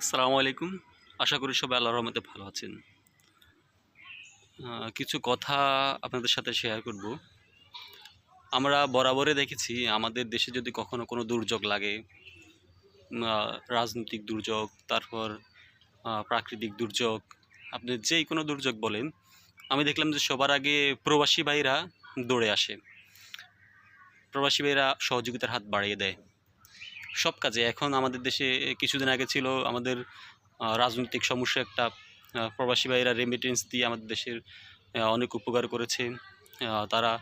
আসসালামু আলাইকুম। আশা করি সবাই আল্লাহর রহমতে ভালো আছেন। কিছু কথা আপনাদের সাথে শেয়ার করব। আমরা বরাবরে দেখেছি, আমাদের দেশে যদি কখনো কোনো দুর্যোগ লাগে রাজনৈতিক দুর্যোগ, তারপর প্রাকৃতিক দুর্যোগ, আপনি যেই কোনো দুর্যোগ বলেন, আমি দেখলাম যে সবার আগে প্রবাসী ভাইরা দৌড়ে আসে। প্রবাসী ভাইরা সহযোগিতার হাত বাড়িয়ে দেয়। সব কাজে। এখন আমাদের দেশে কিছুদিন আগে ছিল আমাদের রাজনৈতিক সমস্যা একটা প্রবাসী ভাইরা রেমিটেন্স দিয়ে আমাদের দেশের অনেক উপকার করেছে। তারা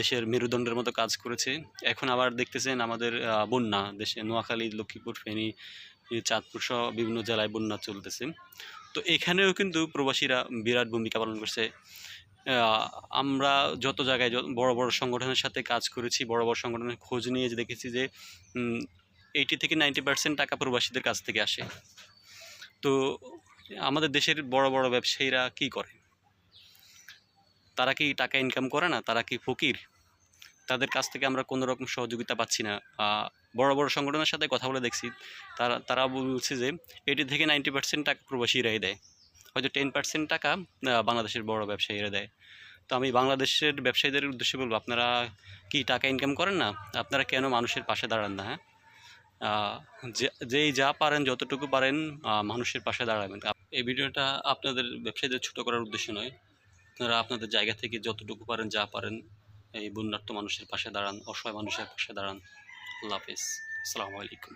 দেশের মেরুদণ্ডের মতো কাজ করেছে। এখন আবার দেখতেছেন আমাদের বন্যা দেশে, নোয়াখালী, লক্ষ্মীপুর, ফেনী চাঁদপুর সহ বিভিন্ন জেলায় বন্যা চলতেছে। তো এখানেও কিন্তু প্রবাসীরা বিরাট ভূমিকা পালন করছে। আমরা যত জায়গায় বড় বড় সংগঠনের সাথে কাজ করেছি, বড় বড় সংগঠনের খোঁজ নিয়ে দেখেছি যে এইটি থেকে নাইনটি পার্সেন্ট টাকা প্রবাসীদের কাছ থেকে আসে। তো আমাদের দেশের বড় বড় ব্যবসায়ীরা কি করে? তারা কি টাকা ইনকাম করে না? তারা কি ফকির? তাদের কাছ থেকে আমরা কোনো রকম সহযোগিতা পাচ্ছি না। বড় বড় সংগঠনের সাথে কথা বলে দেখছি। তারা তারা বলছে যে এইটি থেকে নাইনটি পার্সেন্ট টাকা প্রবাসীরাই দেয়। হয়তো টেন পার্সেন্ট টাকা বাংলাদেশের বড় ব্যবসায়ীরা দেয়। তো আমি বাংলাদেশের ব্যবসায়ীদের উদ্দেশ্যে বলব, আপনারা কি টাকা ইনকাম করেন না? আপনারা কেন মানুষের পাশে দাঁড়ান না হ্যাঁ? যেই যা পারেন, যতটুকু পারেন মানুষের পাশে দাঁড়াবেন। এই ভিডিওটা আপনাদের ব্যবসায়ীদের ছোট করার উদ্দেশ্য নয়। আপনারা আপনাদের জায়গা থেকে যতটুকু পারেন, যা পারেন, এই বন্যার্থ মানুষের পাশে দাঁড়ান, অসহায় মানুষের পাশে দাঁড়ান। আল্লাহ হাফিজ। আসসালামু আলাইকুম।